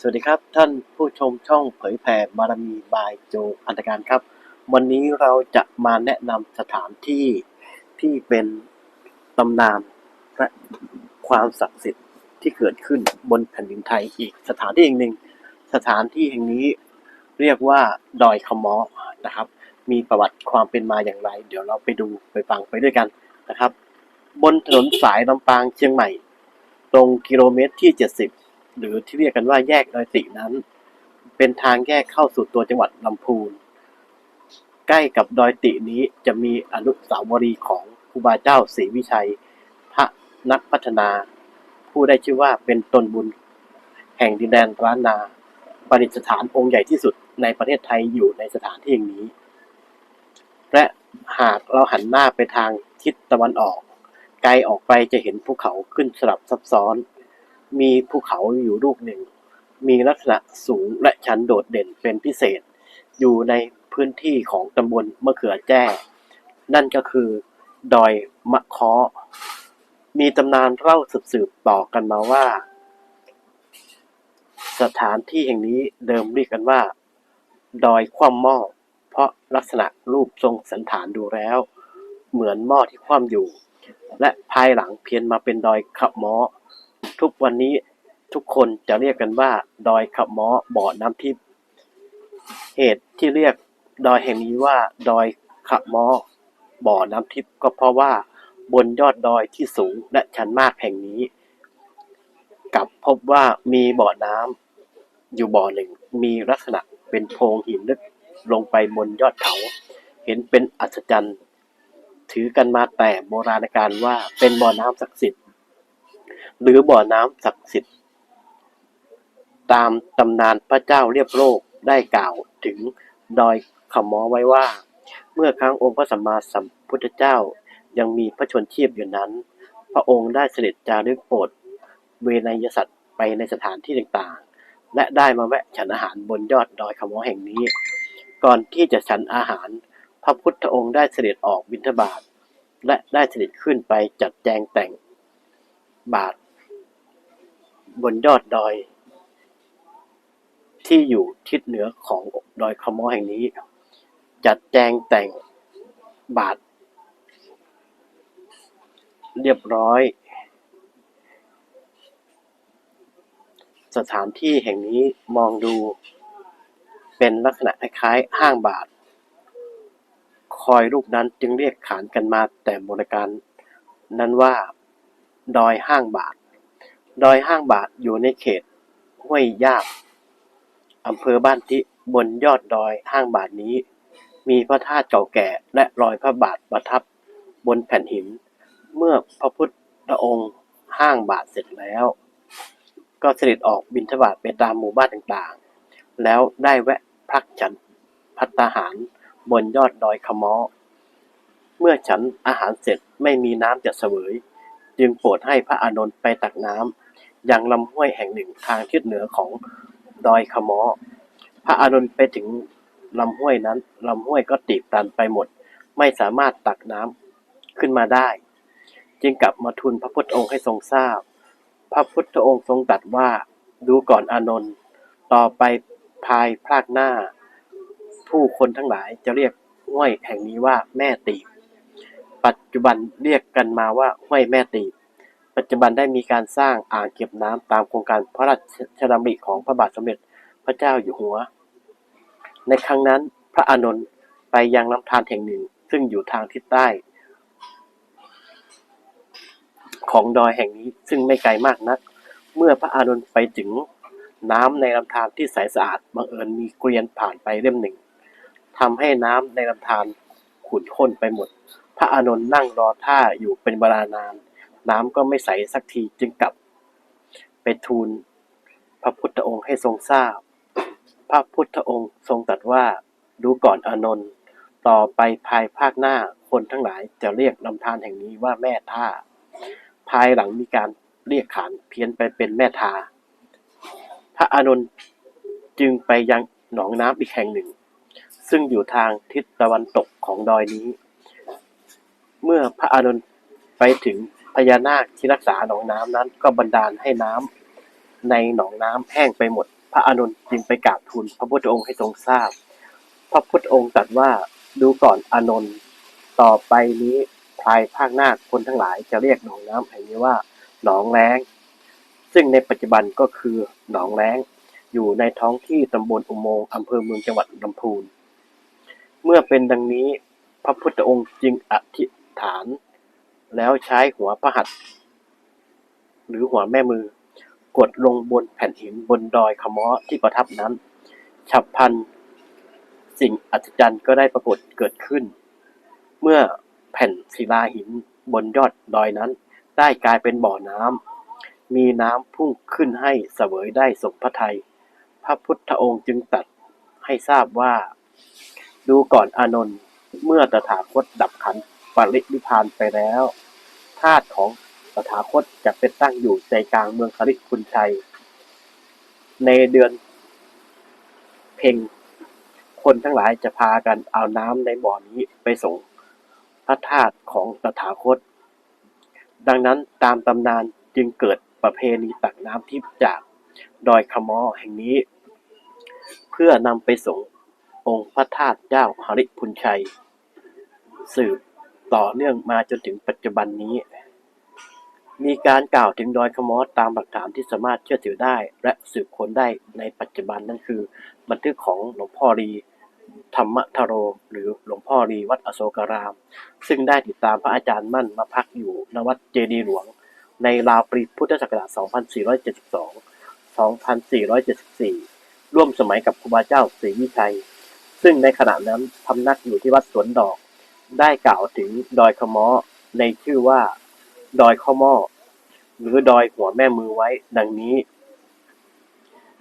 สวัสดีครับ ท่านผู้ชมช่องเผยแผ่บารมีบายโจอันตการครับ วันนี้เราจะมาแนะนำสถานที่ที่เป็นตำนานและความศักดิ์สิทธิ์ที่เกิดขึ้นบนแผ่นดินไทยอีกสถานที่แห่งหนึ่ง สถานที่แห่งนี้เรียกว่าดอยคำม้อนะครับ มีประวัติความเป็นมาอย่างไร เดี๋ยวเราไปดูไปฟังไปด้วยกันนะครับ บนถนนสายลำปางเชียงใหม่ ตรงกิโลเมตรที่ 70 หรือที่เรียกกันว่าแยกดอยตินั้น เป็นทางแยกเข้าสู่ตัวจังหวัดลำพูน ใกล้กับดอยตินี้จะมีอนุสาวรีย์ของครูบาเจ้าศรีวิชัย พระนักพัฒนา ผู้ได้ชื่อว่าเป็นตนบุญ แห่งดินแดนร้านนาประดิษฐานองค์ใหญ่ที่สุดในประเทศไทยอยู่ในสถานที่แห่งนี้ และหากเราหันหน้าไปทางทิศตะวันออก ไกลออกไปจะเห็นภูเขาขึ้นสลับซับซ้อน มีภูเขาอยู่ลูกหนึ่ง มีลักษณะสูงและชันโดดเด่นเป็นพิเศษ อยู่ในพื้นที่ของตำบลมะเขือแจ้ นั่นก็คือดอยมะเคาะมีตำนานเล่าสืบๆต่อกันมาว่า สถานที่แห่งนี้เดิมเรียกกันว่า ดอยคว่ำหม้อเพราะลักษณะรูปทรงสันฐานดูแล้ว เหมือนหม้อที่คว่ำอยู่ และภายหลังเพี้ยนมาเป็นดอยขับหม้อ ทุกวันนี้ทุกคนจะเรียกกันว่า ดอยขับม้อบ่อน้ำทิพย์เหตุที่เรียกดอยแห่งนี้ว่า ดอยขับมอบ่อน้ำทิพย์ก็เพราะว่าบนยอดดอยที่สูงและชันมากแห่งนี้กลับพบว่ามีบ่อน้ำอยู่บ่อหนึ่งมีลักษณะเป็นโพรงหินลึกลงไปบนยอดเขา เห็นเป็นอัศจรรย์ ถือกันมาแต่โบราณกาลว่าเป็นบ่อน้ำศักดิ์สิทธิ์ หรือบ่อน้ำศักดิ์สิทธิ์ ตามตำนานพระเจ้าเรียบโลกได้กล่าวถึงดอยขมอไว้ว่า เมื่อครั้งองค์พระสัมมาสัมพุทธเจ้ายังมีพระชนชีพอยู่นั้น พระองค์ได้เสด็จจารึกโปรดเวนยสัตว์ไปในสถานที่ต่างๆ และได้มาแวะฉันอาหารบนยอดดอยขมอแห่งนี้ ก่อนที่จะฉันอาหาร พระพุทธองค์ได้เสด็จออกบิณฑบาตและได้เสด็จขึ้นไปจัดแจงแต่งบาท บนยอดดอย ที่อยู่ทิศเหนือของดอยคมอแห่งนี้ จัดแจงแต่งบาท เรียบร้อย สถานที่แห่งนี้มองดูเป็นลักษณะคล้ายห้างบาท คอยรูปนั้นจึงเรียกขานกันมาแต่โบราณการนั้นว่า ดอยห้างบาท ดอยห้างบาทอยู่ในเขต ห้วยยากอำเภอบ้านทิบนยอดดอยห้างบาทนี้ มีพระธาตุเก่าแก่และรอยพระบาทประทับบนแผ่นหิน เมื่อพระพุทธองค์ห้างบาทเสร็จแล้ว ก็เสด็จออกบิณฑบาตไปตามหมู่บ้านต่างๆ แล้วได้แวะพักฉันพัตตาหารบนยอดดอยขมอเมื่อฉันอาหารเสร็จไม่มีน้ำจะเสวย จึงโปรดให้พระอานนท์ไปตักน้ำ ยังลำห้วยแห่งหนึ่งทางทิศเหนือของดอยขมอ พระอานนท์ไปถึงลำห้วยนั้นลำห้วยก็ตีบตันไปหมด ไม่สามารถตักน้ำขึ้นมาได้ จึงกลับมาทูลพระพุทธองค์ให้ทรงทราบ พระพุทธองค์ทรงตรัสว่าดูก่อนอานนท์ต่อไปภายภาคหน้า ผู้คนทั้งหลายจะเรียกห้วยแห่งนี้ว่าแม่ตีบ ปัจจุบันเรียกกันมาว่าห้วยแม่ตีบ ปัจจุบันได้มีการสร้างอ่างเก็บน้ำตามโครงการพระราชดำริของพระบาทสมเด็จพระเจ้าอยู่หัว ในครั้งนั้นพระอานนท์ไปยังลำธารแห่งหนึ่ง ซึ่งอยู่ทางทิศใต้ ของดอยแห่งนี้ซึ่งไม่ไกลมากนัก เมื่อพระอานนท์ไปถึงน้ำในลำธารที่ใสสะอาดบังเอิญมีเกวียนผ่านไปเล่มหนึ่งทำให้น้ำในลำธารขุ่นข้นไปหมด พระอานนท์นั่งรอท่าอยู่เป็นเวลานาน น้ำก็ไม่ใสสักทีจึงกลับ ไปทูล พระพุทธองค์ให้ทรงทราบ พระพุทธองค์ทรงตรัสว่าดูก่อนอนนท์ต่อไปภายภาคหน้าคนทั้งหลายจะเรียกลำธารแห่งนี้ว่าแม่ท่า ภายหลังมีการเรียกขานเพี้ยนไปเป็นแม่ทา พระอานนท์จึงไปยังหนองน้ำอีกแห่งหนึ่ง ซึ่งอยู่ทางทิศตะวันตกของดอยนี้ เมื่อพระอานนท์ไปถึง พญานาคที่รักษาหนองน้ำนั้น ก็บันดาลให้น้ำในหนองน้ำแห้งไปหมด พระอานนท์จึงไปกราบทูลพระพุทธองค์ให้ทรงทราบ พระพุทธองค์ตรัสว่าดูก่อนอานนท์ต่อไปนี้ภายภาคหน้าคนทั้งหลายจะเรียกหนองน้ำแห่งนี้ว่า หนองแล้ง ซึ่งในปัจจุบันก็คือหนองแล้ง อยู่ในท้องที่ตำบลอุโมงค์อำเภอเมืองจังหวัดลำพูน เมื่อเป็นดังนี้พระพุทธองค์จึงอธิษฐาน แล้วใช้หัวพระหัตถ์หรือหัวแม่มือกดลงบนแผ่นหินบนดอยขมาะที่ประทับนั้น ฉับพลันสิ่งอัศจรรย์ก็ได้ปรากฏเกิดขึ้น เมื่อแผ่นศิลาหินบนยอดดอยนั้น ได้กลายเป็นบ่อน้ำมีน้ำพุ่งขึ้นให้เสวยได้สมพระทัยพระพุทธองค์จึงตัดให้ทราบว่า ดูก่อนอานนท์เมื่อตถาคตดับขันธ ปรินิพานไปแล้วธาตุของตถาคตจะเป็นตั้งอยู่ใจกลางเมืองคริคุณชัย ในเดือนเพ็งคนทั้งหลายจะพากันเอาน้ำในบ่อนี้ไปส่งพระธาตุของตถาคต ดังนั้นตามตำนานจึงเกิดประเพณีตักน้ำทิพจากดอยขมอแห่งนี้ เพื่อนำไปส่งองค์พระธาตุเจ้าหริพุนชัย สืบ ต่อเนื่องมาจนถึงปัจจุบันนี้ มีการกล่าวถึงดอยขมอสตามหลักฐานที่สามารถเชื่อถือได้ และสืบค้นได้ในปัจจุบันนั่นคือ บันทึกของหลวงพ่อรีธรรมทโร หรือหลวงพ่อรีวัดอโศการาม ซึ่งได้ติดตามพระอาจารย์มั่นมาพักอยู่ณวัดเจดีหลวง ในราวปีพุทธศักราช 2472 2474 ร่วมสมัยกับครูบาเจ้าศรีวิชัย ซึ่งในขณะนั้นพำนักอยู่ที่วัดสวนดอก ได้กล่าวถึงดอยขมอในชื่อว่า ดอยข้อมอหรือดอยหัวแม่มือไว้ดังนี้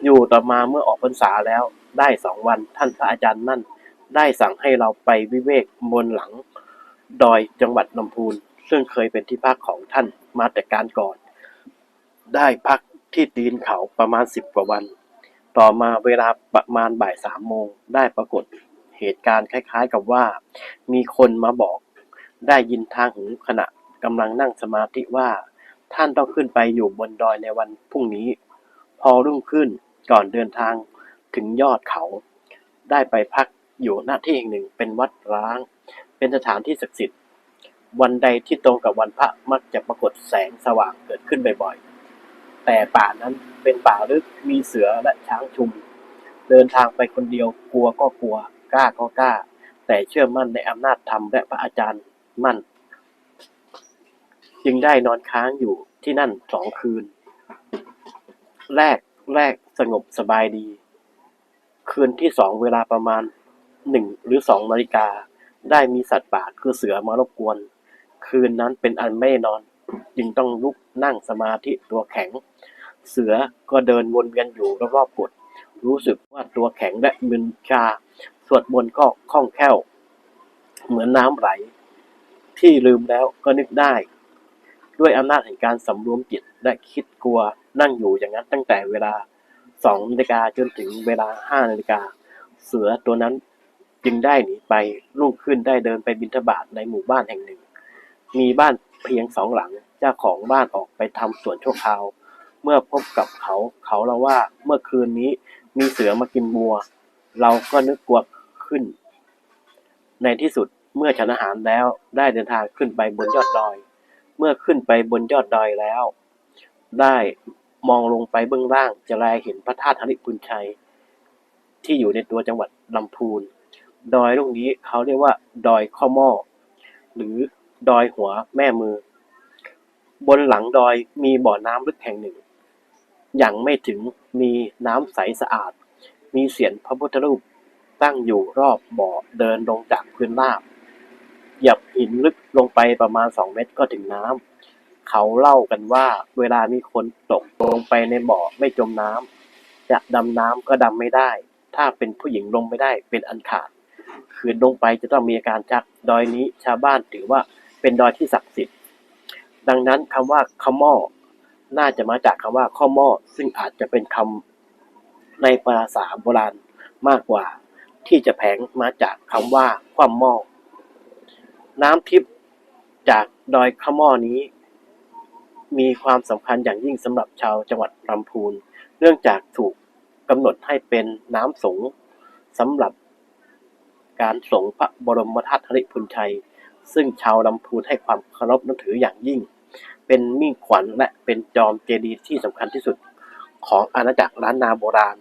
อยู่ต่อมาเมื่อออกพรรษาแล้วได้สองวันท่านพระอาจารย์มั่น ได้สั่งให้เราไปวิเวกบนหลัง ดอยจังหวัดลำพูน ซึ่งเคยเป็นที่พักของท่านมาแต่การก่อน ได้พักที่ตีนเขาประมาณสิบกว่าวัน ต่อมาเวลาประมาณบ่ายสามโมงได้ปรากฏ เหตุการณ์คล้ายๆกับว่า มีคนมาบอกได้ยินทางหูขณะกำลังนั่งสมาธิว่า ท่านต้องขึ้นไปอยู่บนดอยในวันพรุ่งนี้ พอรุ่งขึ้นก่อนเดินทางถึงยอดเขา ได้ไปพักอยู่หน้าที่แห่งหนึ่งเป็นวัดร้าง เป็นสถานที่ศักดิ์สิทธิ์วันใดที่ตรงกับวันพระมักจะปรากฏแสงสว่างเกิดขึ้นบ่อยๆ แต่ป่านั้นเป็นป่าลึกมีเสือและช้างชุม เดินทางไปคนเดียวกลัวก็กลัว กล้าก็กล้า แต่เชื่อมั่นในอำนาจธรรมและพระอาจารย์มั่น จึงได้นอนค้างอยู่ที่นั่นสองคืน แรกแรกสงบสบายดี คืนที่สองเวลาประมาณหนึ่งหรือสองนาฬิกา ได้มีสัตว์ป่าคือเสือมารบกวน คืนนั้นเป็นอันไม่นอน จึงต้องลุกนั่งสมาธิตัวแข็ง เสือก็เดินวนเวียนอยู่รอบๆกุฏรู้สึกว่าตัวแข็งและมึนชา สวดมนต์ก็คล่องแคล่ว เหมือนน้ำไหล ที่ลืมแล้วก็นึกได้ ด้วยอำนาจแห่งการสำรวมจิตและคิดกลัวนั่งอยู่อย่างนั้นตั้งแต่เวลาสองนาฬิกาจนถึงเวลาห้านาฬิกา เสือตัวนั้นจึงได้หนีไปรุ่งขึ้นได้เดินไปบิณฑบาตในหมู่บ้านแห่งหนึ่ง มีบ้านเพียงสองหลัง เจ้าของบ้านออกไปทำสวนชั่วคราว เมื่อพบกับเขา เขาเล่าว่าเมื่อคืนนี้มีเสือมากินบัว เราก็นึกกลัว ขึ้น ในที่สุดเมื่อฉันอาหารแล้วได้เดินทางขึ้นไปบนยอดดอย เมื่อขึ้นไปบนยอดดอยแล้ว ได้มองลงไปเบื้องล่างจะแลเห็นพระธาตุหริพุนชัย ที่อยู่ในตัวจังหวัดลำพูน ดอยลูกนี้เขาเรียกว่า ดอยข้อหม้อหรือดอยหัวแม่มือ บนหลังดอยมีบ่อน้ำลึกแห่งหนึ่ง อย่างไม่ถึงมีน้ำใสสะอาด มีเสียนพระพุทธรูป ตั้งอยู่รอบบ่อเดินลงจากพื้นราบเหยียบหินลึกลงไปประมาณสองเมตรก็ถึงน้ำ เขาเล่ากันว่าเวลามีคนตกลงไปในบ่อไม่จมน้ำ จะดำน้ำก็ดำไม่ได้ ถ้าเป็นผู้หญิงลงไม่ได้เป็นอันขาด คืนลงไปจะต้องมีอาการชัก ดอยนี้ชาวบ้านถือว่าเป็นดอยที่ศักดิ์สิทธิ์ ดังนั้นคำว่าขม้อ น่าจะมาจากคำว่าข้อม้อ ซึ่งอาจจะเป็นคำในภาษาโบราณมากกว่า ที่จะแผงมาจากคำว่าความหม้อน้ำทิพย์จากดอยขม้อนี้ มีความสำคัญอย่างยิ่งสำหรับชาวจังหวัดลำพูน เนื่องจากถูกกำหนดให้เป็นน้ำสงสำหรับการสงพระบรมธาตุธริพุนชัย ซึ่งชาวลำพูนให้ความเคารพนับถืออย่างยิ่ง เป็นมิ่งขวัญและเป็นจอมเจดีย์ที่สำคัญที่สุดของอาณาจักรล้านนาโบราณ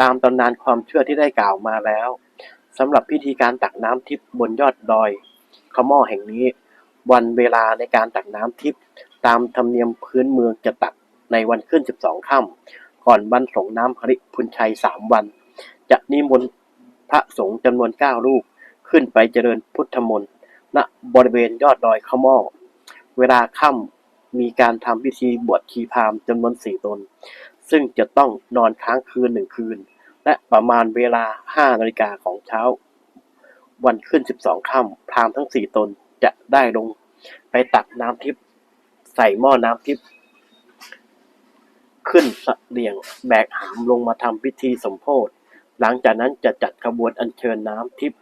ตามตำนานความเชื่อที่ได้กล่าวมาแล้วสำหรับพิธีการตักน้ำทิพย์บนยอดดอยขม้อแห่งนี้ วันเวลาในการตักน้ำทิพย์ตามธรรมเนียมพื้นเมืองจะตักในวันขึ้น 12 ค่ำก่อนวันสงน้ำหริพุนชัยสามวัน จะนิมนต์พระสงฆ์จำนวนเก้ารูป ขึ้นไปเจริญพุทธมนต์ณบริเวณยอดดอยขม้อเวลาค่ำมีการทำพิธีบวชชีพามจำนวนสี่ตน ซึ่งจะต้องนอนค้างคืนหนึ่งคืน และประมาณเวลาห้านาฬิกาของเช้า วันขึ้นสิบสองค่ำพรามทั้งสี่ตนจะได้ลงไปตักน้ำทิพย์ใส่หม้อน้ำทิพย์ขึ้นสะเลียงแบกหามลงมาทำพิธีสมโพธิหลังจากนั้นจะจัดขบวนอัญเชิญน้ำทิพย์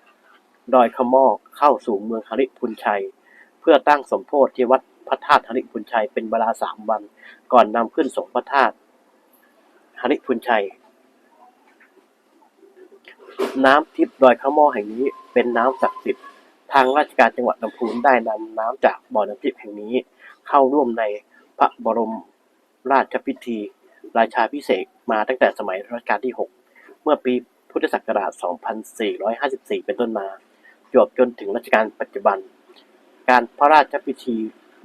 ดอยขมอกเข้าสู่เมืองหริพุนชัย เพื่อตั้งสมโพธิที่วัดพระธาตุหริพุนชัยเป็นเวลาสามวัน ก่อนนำขึ้นสงพระธาตุ หริพุนชัย น้ำทิพย์ดอยขะหม้อแห่งนี้เป็นน้ำศักดิ์สิทธิ์ทางราชการจังหวัดลำพูนได้นำน้ำจากบ่อน้ำทิพย์แห่งนี้ เข้าร่วมในพระบรมราชพิธี ราชาพิเศษกมาตั้งแต่สมัยรัชกาลที่ 6 เมื่อปีพุทธศักราช 2454 เป็นต้นมาจวบจนถึงรัชกาลปัจจุบัน การพระราชพิธี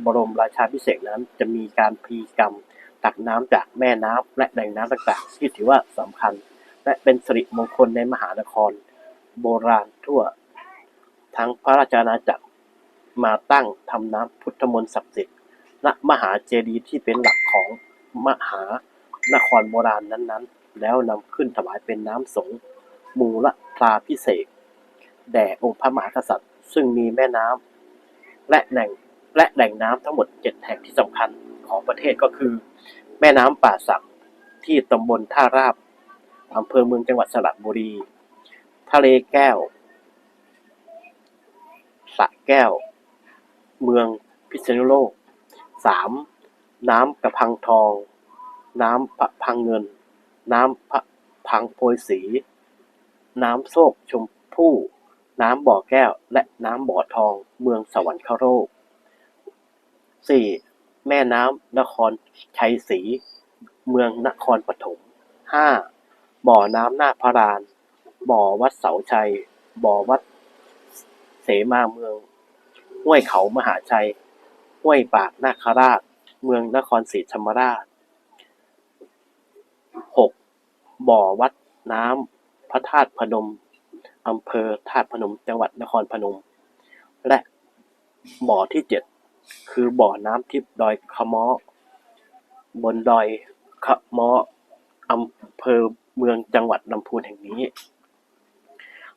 บรมราชาพิเศษกนั้นจะมีการพีกรรม ตักน้ำจากแม่น้ำและแหล่งน้ำต่างๆ ที่ถือว่าสำคัญ และเป็นสิริมงคลในมหานคร โบราณทั่ว ทั้งพระราชอาณาจักรมาตั้งทำน้ำพุทธมนต์ศักดิ์สิทธิ์ณมหาเจดีย์ที่เป็นหลักของมหานครโบราณนั้นๆ แล้วนำขึ้นถวายเป็นน้ำสงฆ์มูลพราพิเศษแด่องค์พระมหากษัตริย์ ซึ่งมีแม่น้ำและแหล่งและแหล่งน้ำทั้งหมดเจ็ดแห่งที่สำคัญของประเทศก็คือ แม่น้ำป่าสักที่ตำบลท่าราบอำเภอเมืองจังหวัดสระบุรี ทะเลแก้วสระแก้ว เมืองพิษณุโลกสามน้ำกระพังทอง น้ำพระพังเงิน น้ำพระพังโพยสี น้ำโซกชมพู่ น้ำบ่อแก้ว และน้ำบ่อทอง เมืองสวรรคโลกสี่ แม่น้ำนครชัยศรี เมืองนครปฐมห้าบ่อน้ำหน้าพระราน บ่อวัดเสาชัย บ่อวัดเสมาเมือง ห้วยเขามหาชัย ห้วยปากนาคราช เมืองนครศรีธรรมราชหบ่อวัดน้ำพระธาตุพนม อำเภอธาตุพนม จังหวัดนครพนม และบ่อที่เจ็ด คือบ่อน้ำทิพย์ดอยขะม้อบนดอยขะม้ออำเภอเมืองจังหวัดลำพูนแห่งนี้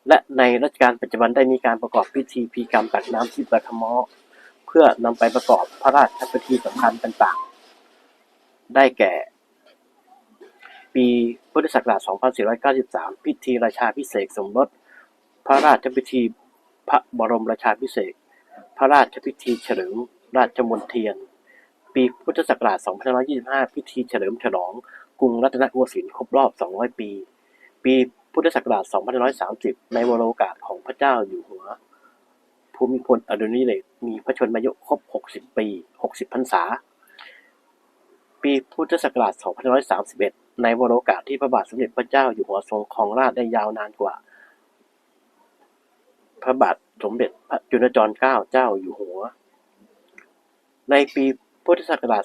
และในรัชกาลปัจจุบันได้มีการประกอบพิธีพีกรรมตักน้ำทิพย์ดอยขะม้อเพื่อนำไปประกอบพระราชพิธีสำคัญต่างๆ ได้แก่ ปีพุทธศักราช 2493 พิธีราชาพิเศษสมรส พระราชพิธีพระบรมราชาพิเศษ พระราชพิธีเฉลิม ราชมนเทียน ปีพุทธศักราช 2525 พิธีเฉลิมฉลอง กรุงรัตนโกสินทร์ครบรอบ 200 ปี ปีพุทธศักราช 2530 ในวโรกาสของพระเจ้าอยู่หัว ภูมิพลอดุลยเดชมีพระชนมายุครบ 60 ปี 60 พรรษา ปีพุทธศักราช 2531 ในวโรกาสที่พระบาทสมเด็จพระเจ้าอยู่หัวทรงครองราชย์ได้ยาวนานกว่า พระบาทสมเด็จพระจุลจอมเกล้าเจ้าอยู่หัว ในปีพุทธศักราช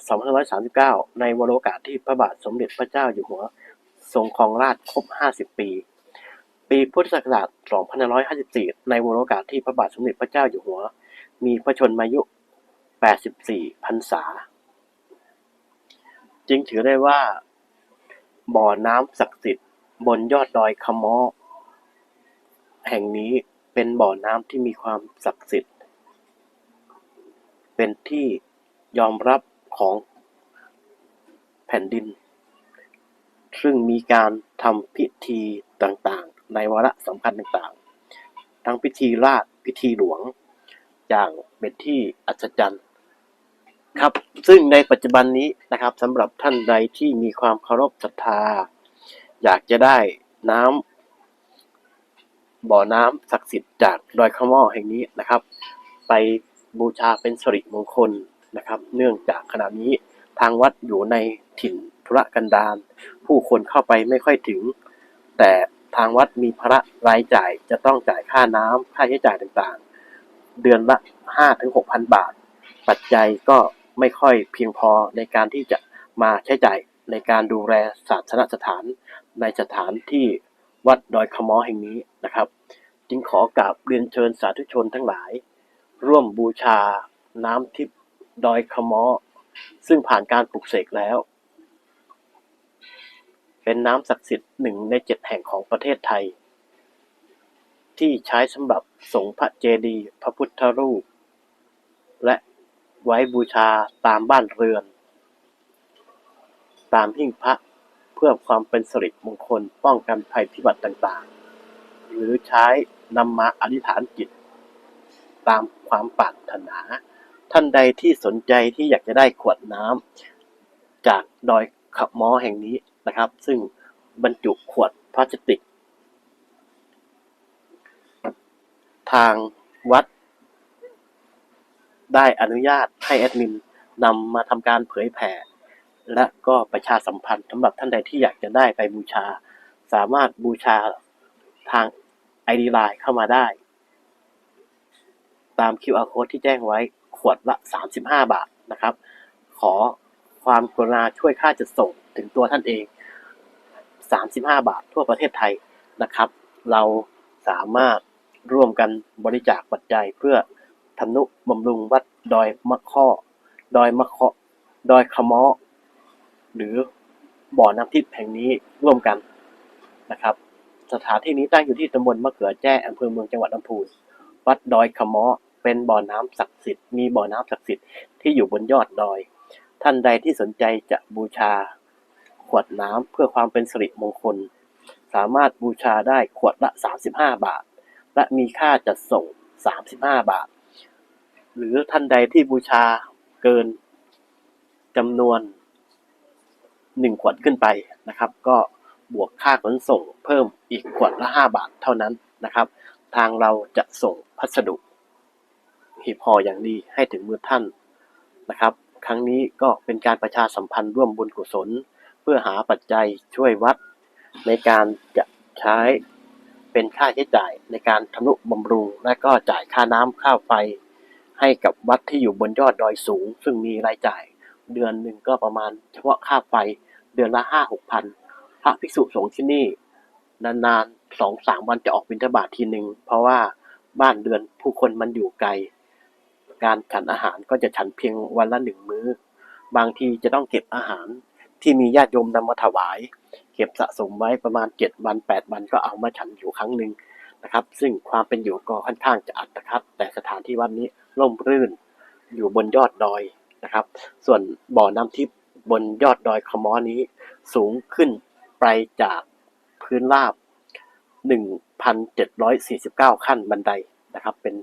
2539 ในวโรกาสที่พระบาทสมเด็จพระเจ้าอยู่หัวทรงครองราชครบ 50 ปี ปีพุทธศักราช 2554 ในวโรกาสที่พระบาทสมเด็จพระเจ้าอยู่หัว มีพระชนมายุ 84 พรรษา จึงถือได้ว่า บ่อน้ำศักดิ์สิทธิ์บนยอดดอยคำมอแห่งนี้เป็นบ่อน้ำที่มีความศักดิ์สิทธิ์ เป็นที่ ยอมรับของแผ่นดิน ซึ่งมีการทำพิธีต่างๆ ในวาระสำคัญต่างๆ ทั้งพิธีราชพิธีหลวง อย่างเป็นที่อัศจรรย์ครับ ซึ่งในปัจจุบันนี้นะครับสำหรับท่านใดที่มีความเคารพศรัทธา อยากจะได้น้ำบ่อน้ำศักดิ์สิทธิ์จากดอยขม่อแห่งนี้นะครับ ไปบูชาเป็นสิริมงคล นะครับ เนื่องจากขณะนี้ทางวัดอยู่ในถิ่นธุรกันดารผู้คนเข้าไปไม่ค่อยถึง แต่ทางวัดมีภาระรายจ่ายจะต้องจ่ายค่าน้ำค่าใช้จ่ายต่างๆ เดือนละ5ถึง6,000 บาท ปัจจัยก็ไม่ค่อยเพียงพอในการที่จะมาใช้จ่ายในการดูแลศาสนสถานในสถานที่วัดดอยขมอแห่งนี้นะครับ จึงขอกราบเรียนเชิญสาธุชนทั้งหลาย ร่วมบูชาน้ำทิพย์ ดอยขมอ ซึ่งผ่านการปลุกเสกแล้ว เป็นน้ำศักดิ์สิทธิ์หนึ่งในเจ็ดแห่งของประเทศไทย ที่ใช้สำหรับสงพระเจดีย์พระพุทธรูป และไว้บูชาตามบ้านเรือน ตามหิ้งพระเพื่อความเป็นสิริมงคลป้องกันภัยพิบัติต่างๆ หรือใช้นำมาอธิษฐานจิต ตามความปรารถนา ท่านใดที่สนใจที่อยากจะได้ขวดน้ำจากดอยขับมอแห่งนี้นะครับ ซึ่งบรรจุขวดพลาสติก ทางวัด ได้อนุญาตให้แอดมินนำมาทำการเผยแผ่ และก็ประชาสัมพันธ์สำหรับท่านใดที่อยากจะได้ไปบูชา สามารถบูชาทาง ID Line เข้ามาได้ ตาม QR Code ที่แจ้งไว้ วดละ 35 บาทนะครับ ขอความกรุณาช่วยค่าจัดส่งถึงตัวท่านเอง 35 บาททั่วประเทศไทยนะครับ เราสามารถร่วมกันบริจาคปัจจัยเพื่อทำนุบำรุงวัดดอยมะข้อ ดอยมะเคาะดอยขมอหรือบ่อน้ำทิพย์แห่งนี้ร่วมกันนะครับ สถานที่นี้ตั้งอยู่ที่ตำบลมะเขือแจ้อำเภอเมืองจังหวัดลำพูนวัดดอยขมอ เป็นบ่อน้ำศักดิ์สิทธิ์ มีบ่อน้ำศักดิ์สิทธิ์ที่อยู่บนยอดดอย ท่านใดที่สนใจจะบูชาขวดน้ำเพื่อความเป็นสิริมงคล สามารถบูชาได้ขวดละ 35 บาท และมีค่าจัดส่ง 35 บาท หรือท่านใดที่บูชาเกินจำนวน 1 ขวดขึ้นไปนะครับ ก็บวกค่าขนส่งเพิ่มอีกขวดละ 5 บาทเท่านั้นนะครับ ทางเราจะส่งพัสดุ หีบห่ออย่างดีให้ถึงมือท่านนะครับ ครั้งนี้ก็เป็นการประชาสัมพันธ์ร่วมบุญกุศล เพื่อหาปัจจัยช่วยวัด ในการจะใช้เป็นค่าใช้จ่ายในการทำนุบำรุง และก็จ่ายค่าน้ำค่าไฟ ให้กับวัดที่อยู่บนยอดดอยสูง ซึ่งมีรายจ่ายเดือนหนึ่งก็ประมาณเฉพาะค่าไฟเดือนละห้าหกพันพระภิกษุสงฆ์ที่นี่ นานๆสองสามวันจะออกบิณฑบาตทีหนึ่งเพราะว่าบ้านเดือนผู้คนมันอยู่ไกล การฉันอาหารก็จะฉันเพียงวันละหนึ่งมื้อ บางทีจะต้องเก็บอาหารที่มีญาติโยมนำมาถวาย เก็บสะสมไว้ประมาณเจ็ดวันแปดวันก็เอามาฉันอยู่ครั้งหนึ่งนะครับ ซึ่งความเป็นอยู่ก็ค่อนข้างจะอัตคัดแต่สถานที่วัดนี้ร่มรื่นอยู่บนยอดดอยนะครับ ส่วนบ่อน้ำทิพย์บนยอดดอยขม้อนี้สูงขึ้นไปจากพื้นราบ 1,749 ขั้นบันไดนะครับ เป็น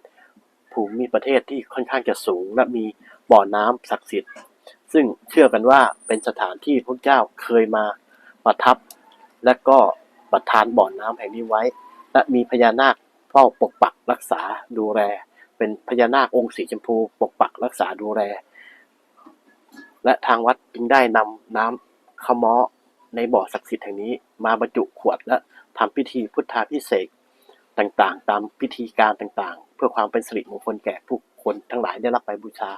ภูมิประเทศที่ค่อนข้างจะสูง และมีบ่อน้ำศักดิ์สิทธิ์ ซึ่งเชื่อกันว่าเป็นสถานที่พระเจ้าเคยมาประทับ และก็ประทานบ่อน้ำแห่งนี้ไว้ และมีพญานาคเฝ้าปกปักรักษาดูแล เป็นพญานาคองค์สีชมพูปกปักรักษาดูแล และทางวัดจึงได้นำน้ำขมอในบ่อศักดิ์สิทธิ์แห่งนี้มาบรรจุขวดและทำพิธีพุทธาพิเศษ ต่างๆ ตามพิธีการต่างๆ เพื่อความเป็นสิริมงคลแก่ผู้คนทั้งหลายได้รับไปบูชา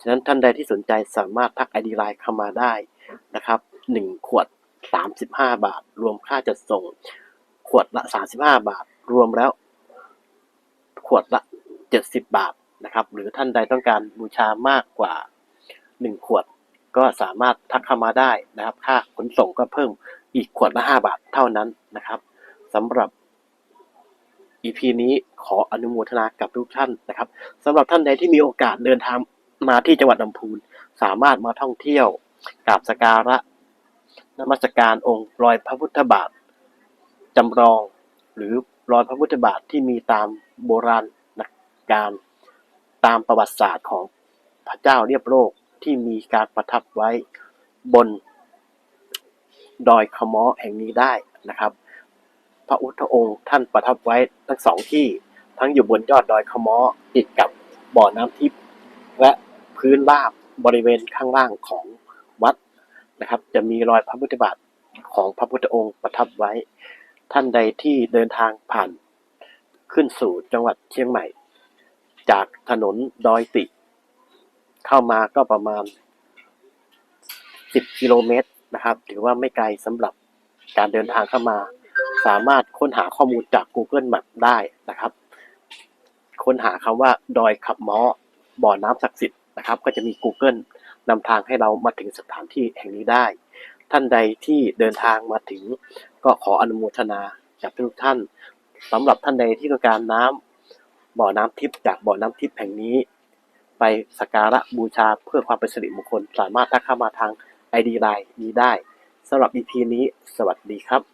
ฉะนั้นท่านใดที่สนใจสามารถทักไอดีไลน์เข้ามาได้นะครับหนึ่งขวด35บาท รวมค่าจัดส่ง ขวดละ35บาท รวมแล้ว ขวดละ70บาทนะครับ หรือท่านใดต้องการบูชามากกว่า1ขวดก็สามารถทักเข้ามาได้นะครับ ค่าขนส่งก็เพิ่มอีกขวดละ5บาทเท่านั้นนะครับสำหรับ EP นี้ขออนุโมทนากับทุกท่านนะครับสำหรับท่านใดที่มีโอกาสเดินทางมาที่จังหวัดลำพูน สามารถมาท่องเที่ยวกราบสการะนมัสการองค์รอยพระพุทธบาทจำลอง หรือรอยพระพุทธบาทที่มีตามโบราณนักการตามประวัติศาสตร์ของพระเจ้าเรียบโลกที่มีการประทับไว้บน ดอยขมอแห่งนี้ได้นะครับ ระพุทธองค์ท่านประทับไว้ทั้งสองที่ทั้งอยู่บนยอดดอยขมอติดกับบ่อน้ำทิพย์และพื้นราบบริเวณข้างล่างของวัดนะครับ จะมีรอยพระพุทธบาทของพระพุทธองค์ประทับไว้ ท่านใดที่เดินทางผ่านขึ้นสู่จังหวัดเชียงใหม่ จากถนนดอยติ เข้ามาก็ประมาณ 10 กิโลเมตรนะครับ ถือว่าไม่ไกลสำหรับการเดินทางเข้ามา สามารถค้นหาข้อมูลจาก Google Map ได้นะครับ ค้นหาคำว่าดอยขับม้อบ่อน้ำศักดิ์สิทธิ์นะครับ ก็จะมี Google นำทางให้เรามาถึงสถานที่แห่งนี้ได้ ท่านใดที่เดินทางมาถึง ก็ขออนุโมทนาจากทุกท่านสำหรับท่านใดที่ต้องการน้ำบ่อน้ำทิพย์จากบ่อน้ำทิพย์แห่งนี้ ไปสักการะบูชาเพื่อความเป็นสิริมงคล สามารถทักเข้ามาทาง ID Line นี้ได้สำหรับ EP นี้ สวัสดีครับ